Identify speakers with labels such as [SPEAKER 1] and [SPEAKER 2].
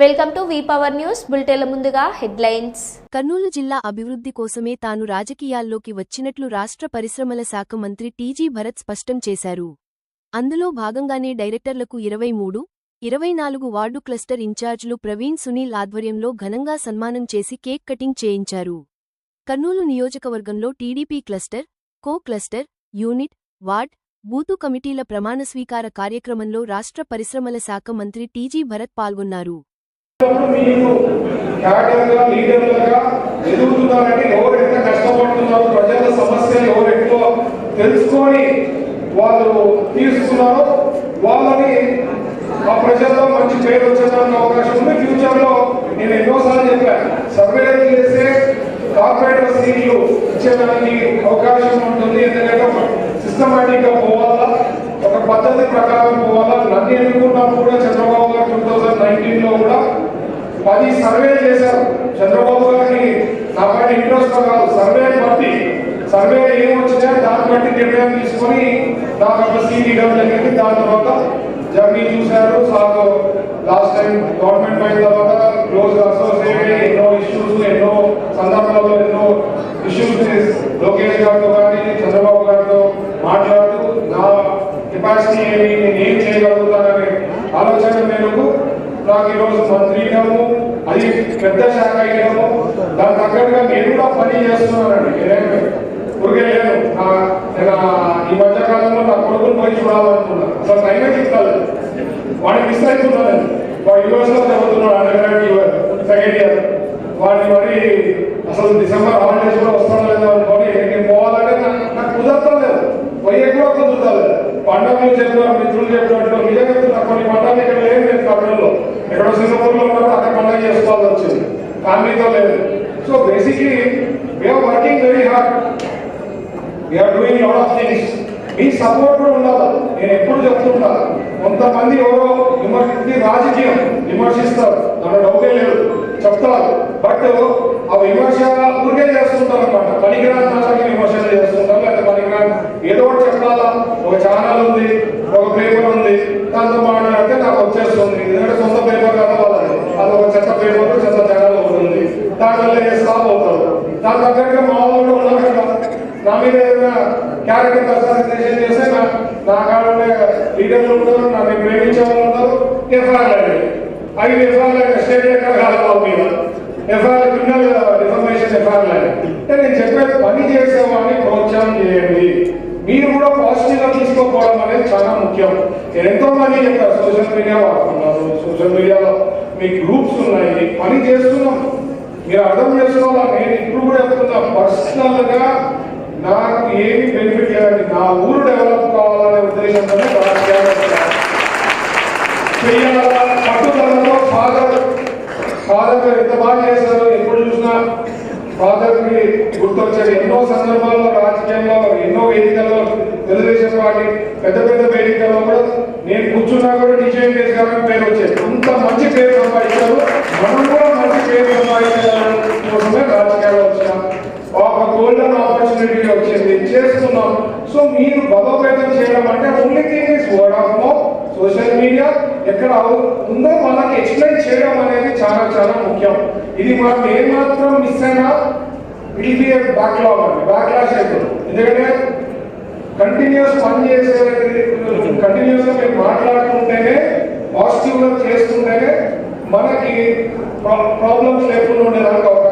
[SPEAKER 1] Welcome to V power news బులెటిన్ల ముందుగా headlines.
[SPEAKER 2] Kurnool జిల్లా అభివృద్ధి కోసమే తాను రాజకీయాల్లోకి వచ్చినట్లు రాష్ట్ర పరిశ్రమల శాఖ మంత్రి టీజీ భరత్ స్పష్టం చేశారు. అందులో భాగంగానే డైరెక్టర్లకు ఇరవై మూడు ఇరవై నాలుగు వార్డు క్లస్టర్ ఇన్ఛార్జ్లు ప్రవీణ్ సునీల్ ఆధ్వర్యంలో ఘనంగా సన్మానం చేసి కేక్ కటింగ్ చేయించారు. కర్నూలు నియోజకవర్గంలో TDP cluster co cluster unit ward booth కమిటీల ప్రమాణ స్వీకార కార్యక్రమంలో రాష్ట్ర పరిశ్రమల శాఖ మంత్రి టీజీ భరత్ పాల్గొన్నారు.
[SPEAKER 3] మీకు క్యాడర్గా లీడర్లుగా ఎదుగుతున్నారంటే ఎవరు ఎంత కష్టపడుతున్నారు ప్రజల సమస్యలు ఎవరు ఎక్కువ తెలుసుకొని వాళ్ళు తీరుస్తున్నారో వాళ్ళని ఆ ప్రజల్లో మంచి పేరు వచ్చేదానికి అవకాశం ఉంది. ఫ్యూచర్లో నేను ఎన్నోసార్లు చెప్పాను సర్వేలు చేస్తే కార్పొరేటర్ సీట్లు ఇచ్చేదానికి అవకాశం ఉంటుంది. ఎందుకంటే ఒక సిస్టమేటిక్గా పోవాలా ఒక పద్ధతి ప్రకారం పోవాలా. నన్ను ఎన్నుకున్నప్పుడు కూడా చంద్రబాబు గారు టూ థౌజండ్ నైన్టీన్లో కూడా పది సర్వే చేశారు. చంద్రబాబు గారికి నా పైన ఇంట్రెస్ట్ కాదు సర్వే బట్టి సర్వే ఏమొచ్చినా దాన్ని బట్టి నిర్ణయం తీసుకొని దాని ఒక సీట్ ఇవ్వడం జరిగింది దాని తర్వాత నాకు ఈరోజు మంత్రి ఇవ్వము అది పెద్ద శాఖ ఇవ్వము దాని తగ్గట్టుగా నేను కూడా పని చేస్తున్నానండి. నేనేం ఊరికే ఈ మధ్య కాలంలో నా కొడుకును పోయి చూడాలనుకున్నాను. అసలు టైమే చెప్తాను వాడిని మిస్ అవుతున్నాను వాడు యూనివర్సిటీలో చదువుతున్నాడు అండర్ సెకండ్ ఇయర్. వాడిని మరి అసలు డిసెంబర్ హాలిడేస్ కూడా వస్తాడో లేదో అనుకోని నేను పోవాలంటే నాకు నాకు కుదరలేదు పోయే కూడా కుదురుతలేదు పండుగ చెప్పినారు ఎక్కడ సింగపూర్లో ఉన్నప్పుడు అక్కడ పండుగ చేసుకోవాల్సి వచ్చింది. ఫ్యామిలీతో లేదు. So basically we're working very hard we're doing lot of things me support కూడా ఉండాలి. నేను ఎప్పుడు చెప్తుంటా. కొంతమంది ఎవరో విమర్శించి రాజకీయం విమర్శిస్తారు. దాని డౌటే లేదు. చెప్తారు. బట్ ఆ విమర్శ ఊరికే చేస్తుంటారు అనమాట పనికిరాని విమర్శలు చేస్తుంటారు లేకపోతే పనికిరాని ఏదో ఒకటి చెప్పాలా ఒక ఛానల్ ఉంది ఒక పేపర్ ఉంది దాంతో మాట్లాడితే నాకు వచ్చేస్తుంది ఎందుకంటే సొంత పేపర్ కదా వాళ్ళది అది ఒక చెత్త పేపర్ చెత్త ఛానల్ ఒకటి ఉంది దాంట్లో స్టాప్ అవుతారు దాని తగ్గట్టుగా మా వాళ్ళు ఉన్నారు కదా నా మీద ఏదైనా క్యారెక్టర్ అసాసినేషన్ చేస్తే నా నా కాలంలో లీడర్లు ఉంటారు నన్ను ప్రేమించే వాళ్ళు ఉంటారు ఎఫ్ఐఆర్ అవి ఐదు ఎఫ్ఐఆర్ స్టేట్ ఎక్కడ కాదు వాళ్ళ మీద. ఎఫ్ఐఆర్ క్రిమినల్ డిఫర్మేషన్ ఎఫ్ఐఆర్ అంటే నేను చెప్పేది పని చేసేవాడిని ప్రోత్సాహం చేయండి. మీరు కూడా పాజిటివ్గా తీసుకోకపోవడం అనేది చాలా ముఖ్యం. నేను ఎంతో మంది చెప్పారు సోషల్ మీడియా వాడుతున్నారు సోషల్ మీడియాలో మీ గ్రూప్స్ ఉన్నాయి పని చేస్తున్నాం. మీరు అర్థం చేసుకోవాలి నేను ఇప్పుడు కూడా చెప్తున్నా పర్సనల్గా నాకు ఏమి బెనిఫిట్ లేదండి నా ఊరు డెవలప్ కావాలనే ఉద్దేశంతోనే రాజకీయాలు పట్టుదలతో ఫాదర్ ఫాదర్ ఎంత బాగా చేశారు ఎప్పుడు చూసినా ఫాదర్ గుర్తొచ్చారు ఎన్నో సందర్భాల్లో రాజకీయంలో ఎన్నో వేదికల్లో తెలుగుదేశం పార్టీ పెద్ద పెద్ద వేదికల్లో కూడా నేను కూర్చున్నా కూడా డిజైన్ చేసి పేరు వచ్చేది. అంత మంచి పేరు సంపాదించారు. మనం కూడా మంచి పేరు సంపాదించారు కోసమే రాజకీయాల్లో వచ్చినాం ఒక గోల్డెన్ ఆపర్చునిటీ వచ్చింది చేస్తున్నాం సో మీరు బలోపేతం చేయడం అంటే only thing is word of mouth social media ఎక్కడ ఉందో మనకి ఎక్స్ప్లెయిన్ చేయడం అనేది చాలా చాలా ముఖ్యం. ఇది మనం ఏమాత్రం మిస్ అయినా ఇట్ బి బ్యాక్లాగ్ అండి బ్యాక్లాష్ అవుతుంది ఎందుకంటే కంటిన్యూస్ పని చేసే కంటిన్యూస్గా మేము మాట్లాడుతుంటేనే పాజిటివ్గా చేస్తుంటేనే మనకి ప్రాబ్లమ్స్ లేకుండా ఉండేదానికి అవకాశం